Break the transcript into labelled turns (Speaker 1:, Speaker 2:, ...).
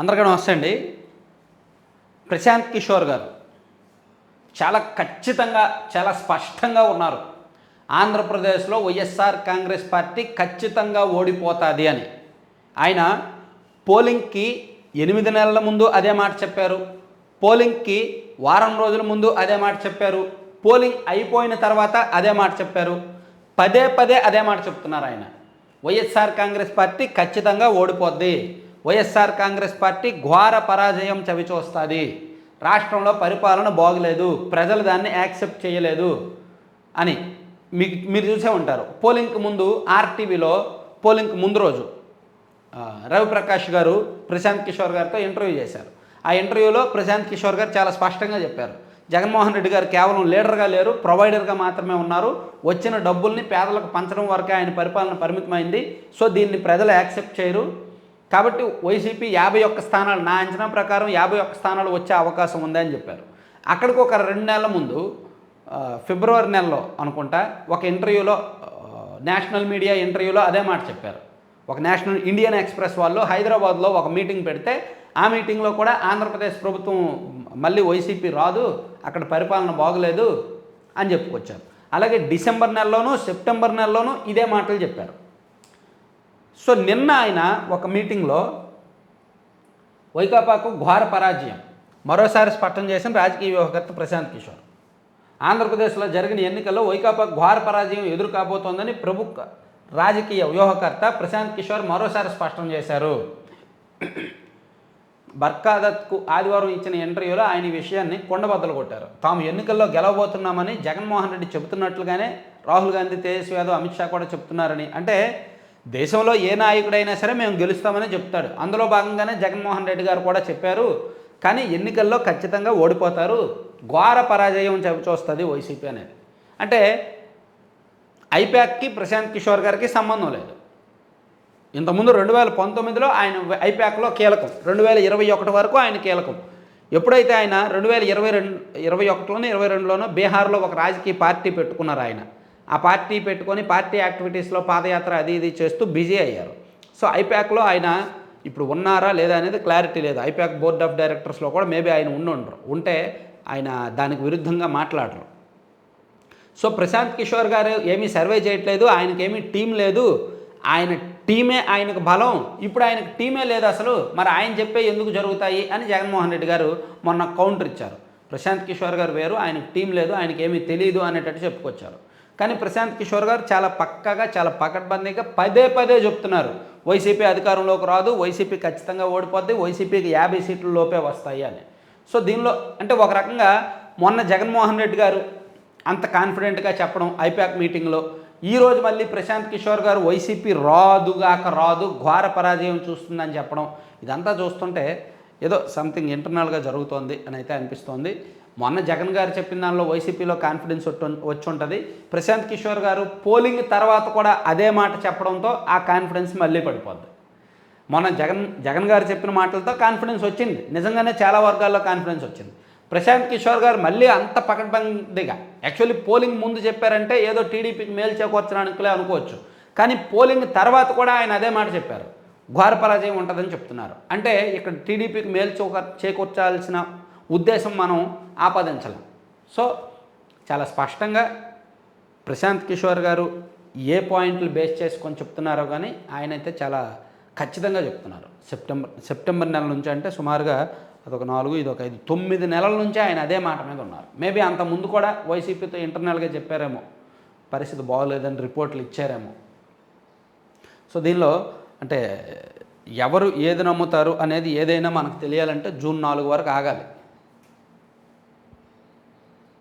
Speaker 1: అందరికీ నమస్తే అండి. ప్రశాంత్ కిషోర్ గారు. చాలా ఖచ్చితంగా చాలా స్పష్టంగా ఉన్నారు. ఆంధ్రప్రదేశ్లో వైఎస్ఆర్ కాంగ్రెస్ పార్టీ ఖచ్చితంగా ఓడిపోతుంది అని. ఆయన పోలింగ్కి ఎనిమిది నెలల ముందు అదే మాట చెప్పారు. పోలింగ్కి వారం రోజుల ముందు అదే మాట చెప్పారు. పోలింగ్ అయిపోయిన తర్వాత అదే మాట చెప్పారు. పదే పదే అదే మాట చెప్తున్నారు ఆయన. వైఎస్ఆర్ కాంగ్రెస్ పార్టీ ఖచ్చితంగా ఓడిపోద్ది. వైఎస్ఆర్ కాంగ్రెస్ పార్టీ ఘోర పరాజయం చవిచూస్తుంది. రాష్ట్రంలో పరిపాలన బాగలేదు ప్రజలు దాన్ని యాక్సెప్ట్ చేయలేదు అని మీకు మీరు చూసే ఉంటారు. పోలింగ్కి ముందు ఆర్టీవీలో పోలింగ్కి ముందు రోజు రవిప్రకాష్ గారు ప్రశాంత్ కిషోర్ గారితో ఇంటర్వ్యూ చేశారు. ఆ ఇంటర్వ్యూలో ప్రశాంత్ కిషోర్ గారు చాలా స్పష్టంగా చెప్పారు. జగన్మోహన్ రెడ్డి గారు కేవలం లీడర్గా లేరు ప్రొవైడర్గా మాత్రమే ఉన్నారు. వచ్చిన డబ్బుల్ని పేదలకు పంచడం వరకే ఆయన పరిపాలన పరిమితమైంది. సో దీన్ని ప్రజలు యాక్సెప్ట్ చేయరు. కాబట్టి వైసీపీ యాభై ఒక్క స్థానాలు నా అంచనా ప్రకారం యాభై ఒక్క స్థానాలు వచ్చే అవకాశం ఉందని చెప్పారు. అక్కడికి ఒక రెండు నెలల ముందు ఫిబ్రవరి నెలలో అనుకుంటా ఒక ఇంటర్వ్యూలో నేషనల్ మీడియా ఇంటర్వ్యూలో అదే మాట చెప్పారు. ఒక నేషనల్ ఇండియన్ ఎక్స్ప్రెస్ వాళ్ళు హైదరాబాద్లో ఒక మీటింగ్ పెడితే ఆ మీటింగ్లో కూడా ఆంధ్రప్రదేశ్ ప్రభుత్వం మళ్ళీ వైసీపీ రాదు అక్కడ పరిపాలన బాగలేదు అని చెప్పుకొచ్చారు. అలాగే డిసెంబర్ నెలలోనూ సెప్టెంబర్ నెలలోనూ ఇదే మాటలు చెప్పారు. సో నిన్న ఆయన ఒక మీటింగ్లో వైకాపాకు ఘోర పరాజయం. మరోసారి స్పష్టం చేసిన రాజకీయ వ్యూహకర్త ప్రశాంత్ కిషోర్. ఆంధ్రప్రదేశ్లో జరిగిన ఎన్నికల్లో వైకాపా ఘోర పరాజయం ఎదురు కాబోతోందని ప్రముఖ రాజకీయ వ్యూహకర్త ప్రశాంత్ కిషోర్ మరోసారి స్పష్టం చేశారు. బర్కాదత్కు ఆదివారం ఇచ్చిన ఇంటర్వ్యూలో ఆయన ఈ విషయాన్ని కొండబద్దలు కొట్టారు. తాము ఎన్నికల్లో గెలవబోతున్నామని జగన్మోహన్ రెడ్డి చెబుతున్నట్లుగానే రాహుల్ గాంధీ తేజస్వి యాదవ్ అమిత్ షా కూడా చెప్తున్నారని అంటే దేశంలో ఏ నాయకుడైనా సరే మేము గెలుస్తామని చెప్తాడు. అందులో భాగంగానే జగన్మోహన్ రెడ్డి గారు కూడా చెప్పారు. కానీ ఎన్నికల్లో ఖచ్చితంగా ఓడిపోతారు. ఘోర పరాజయం చూస్తుంది వైసీపీ అనేది. అంటే ఐప్యాక్కి ప్రశాంత్ కిషోర్ గారికి సంబంధం లేదు. ఇంతకుముందు రెండు వేల పంతొమ్మిదిలో ఆయన ఐప్యాక్లో కీలకం. రెండు వేల ఇరవై ఒకటి వరకు ఆయన కీలకం. ఎప్పుడైతే ఆయన రెండు వేల ఇరవై రెండు ఇరవై ఒకటిలోనూ ఇరవై రెండులోనూ బీహార్లో ఒక రాజకీయ పార్టీ పెట్టుకున్నారు ఆయన. ఆ పార్టీ పెట్టుకొని పార్టీ యాక్టివిటీస్లో పాదయాత్ర అది ఇది చేస్తూ బిజీ అయ్యారు. సో ఐప్యాక్లో ఆయన ఇప్పుడు ఉన్నారా లేదా అనేది క్లారిటీ లేదు. ఐప్యాక్ బోర్డ్ ఆఫ్ డైరెక్టర్స్లో కూడా మేబీ ఆయన ఉండుండరు ఉంటే ఆయన దానికి విరుద్ధంగా మాట్లాడరు. సో ప్రశాంత్ కిషోర్ గారు ఏమీ సర్వే చేయట్లేదు. ఆయనకేమీ టీం లేదు. ఆయన టీమే ఆయనకు బలం. ఇప్పుడు ఆయనకు టీమే లేదు అసలు. మరి ఆయన చెప్పే ఎందుకు జరుగుతాయి అని జగన్మోహన్ రెడ్డి గారు మొన్న కౌంటర్ ఇచ్చారు. ప్రశాంత్ కిషోర్ గారు వేరు. ఆయనకు టీం లేదు. ఆయనకి ఏమీ తెలియదు అనేటట్టు చెప్పుకొచ్చారు. కానీ ప్రశాంత్ కిషోర్ గారు చాలా పక్కగా చాలా పకడ్బందీగా పదే పదే చెప్తున్నారు. వైసీపీ అధికారంలోకి రాదు వైసీపీ ఖచ్చితంగా ఓడిపోద్ది వైసీపీకి యాభై సీట్ల లోపే వస్తాయి అని. సో దీనిలో అంటే ఒక రకంగా మొన్న జగన్మోహన్ రెడ్డి గారు అంత కాన్ఫిడెంట్గా చెప్పడం ఐపాక్ మీటింగ్లో ఈరోజు మళ్ళీ ప్రశాంత్ కిషోర్ గారు వైసీపీ రాదుగాక రాదు ఘోర పరాజయం చూస్తుందని చెప్పడం ఇదంతా చూస్తుంటే ఏదో సంథింగ్ ఇంటర్నల్గా జరుగుతోంది అని అయితే అనిపిస్తోంది. మొన్న జగన్ గారు చెప్పిన దానిలో వైసీపీలో కాన్ఫిడెన్స్ వచ్చి ఉంటుంది. ప్రశాంత్ కిషోర్ గారు పోలింగ్ తర్వాత కూడా అదే మాట చెప్పడంతో ఆ కాన్ఫిడెన్స్ మళ్ళీ పడిపోద్ది. మొన్న జగన్ జగన్ గారు చెప్పిన మాటలతో కాన్ఫిడెన్స్ వచ్చింది. నిజంగానే చాలా వర్గాల్లో కాన్ఫిడెన్స్ వచ్చింది. ప్రశాంత్ కిషోర్ గారు మళ్ళీ అంత పకడ్బందీగా యాక్చువల్లీ పోలింగ్ ముందు చెప్పారంటే ఏదో టీడీపీకి మేలు చేకూర్చడానికిలే అనుకోవచ్చు. కానీ పోలింగ్ తర్వాత కూడా ఆయన అదే మాట చెప్పారు. ఘోర పరాజయం ఉంటుందని చెప్తున్నారు. అంటే ఇక్కడ టీడీపీకి మేలు చేకూర్చాల్సిన ఉద్దేశం మనం ఆపాదించలేం. సో చాలా స్పష్టంగా ప్రశాంత్ కిషోర్ గారు ఏ పాయింట్లు బేస్ చేసుకొని చెప్తున్నారో కానీ ఆయన అయితే చాలా ఖచ్చితంగా చెప్తున్నారు. సెప్టెంబర్ సెప్టెంబర్ నెల నుంచి అంటే సుమారుగా అదొక నాలుగు ఇదొక ఐదు తొమ్మిది నెలల నుంచి ఆయన అదే మాట మీద ఉన్నారు. మేబీ అంత ముందు కూడా వైసీపీతో ఇంటర్నల్గా చెప్పారేమో పరిస్థితి బాగోలేదని రిపోర్ట్లు ఇచ్చారేమో. సో దీనిలో అంటే ఎవరు ఏది నమ్ముతారు అనేది ఏదైనా మనకు తెలియాలంటే జూన్ నాలుగు వరకు ఆగాలి.